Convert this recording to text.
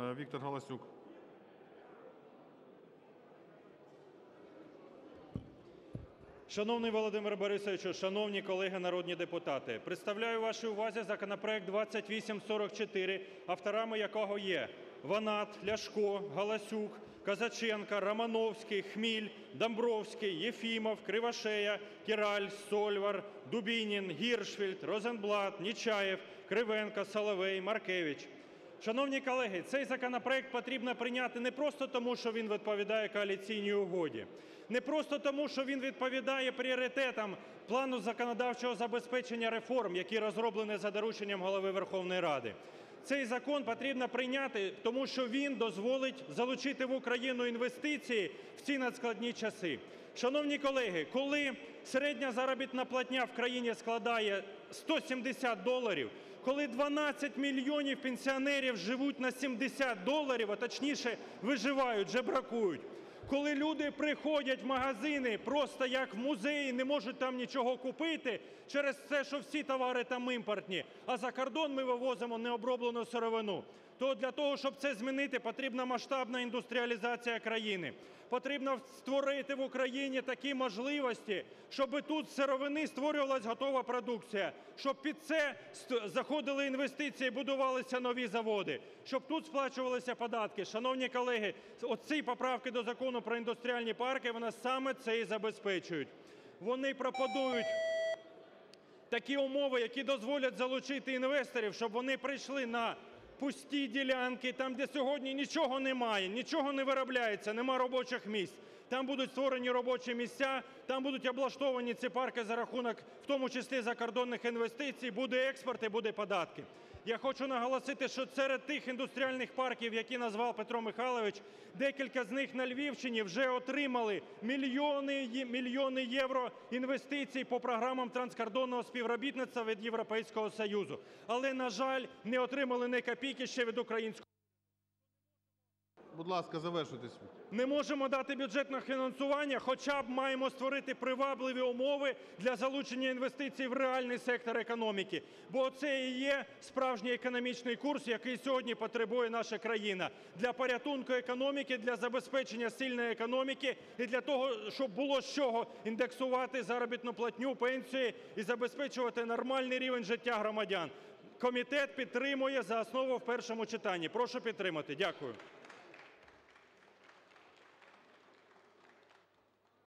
Е, Віктор Галасюк. Шановний Володимире Борисовичу, шановні колеги народні депутати, представляю вашій увазі законопроект 2844, авторами якого є Ванат, Ляшко, Галасюк, Козаченко, Романовський, Хміль, Домбровський, Єфімов, Кривошея, Кіраль, Сольвар, Дубінін, Гіршфельд, Розенблат, Нечаєв, Кривенко, Соловей, Маркевич. Шановні колеги, цей законопроект потрібно прийняти не просто тому, що він відповідає коаліційній угоді, не просто тому, що він відповідає пріоритетам плану законодавчого забезпечення реформ, які розроблені за дорученням Голови Верховної Ради. Цей закон потрібно прийняти, тому що він дозволить залучити в Україну інвестиції в ці надскладні часи. Шановні колеги, коли середня заробітна платня в країні складає 170 доларів, коли 12 мільйонів пенсіонерів живуть на 70 доларів, а точніше виживають, жебракують, коли люди приходять в магазини просто як в музеї, не можуть там нічого купити через те, що всі товари там імпортні, а за кордон ми вивозимо необроблену сировину, то для того, щоб це змінити, потрібна масштабна індустріалізація країни. Потрібно створити в Україні такі можливості, щоб тут з сировини створювалась готова продукція, щоб під це заходили інвестиції, будувалися нові заводи, щоб тут сплачувалися податки. Шановні колеги, оці поправки до Закону про індустріальні парки, вони саме це і забезпечують. Вони пропонують такі умови, які дозволять залучити інвесторів, щоб вони прийшли на пусті ділянки, там, де сьогодні нічого немає, нічого не виробляється, нема робочих місць. Там будуть створені робочі місця, там будуть облаштовані ці парки за рахунок, в тому числі закордонних інвестицій, буде експорт і буде податки. Я хочу наголосити, що серед тих індустріальних парків, які назвав Петро Михайлович, декілька з них на Львівщині вже отримали мільйони, мільйони євро інвестицій по програмам транскордонного співробітництва від Європейського Союзу. Але, на жаль, не отримали ні копійки ще від українського. Будь ласка, завершуйтесь. Не можемо дати бюджетне фінансування, хоча б маємо створити привабливі умови для залучення інвестицій в реальний сектор економіки. Бо це і є справжній економічний курс, який сьогодні потребує наша країна для порятунку економіки, для забезпечення сильної економіки і для того, щоб було з чого індексувати заробітну платню, пенсії і забезпечувати нормальний рівень життя громадян. Комітет підтримує за основу в першому читанні. Прошу підтримати. Дякую.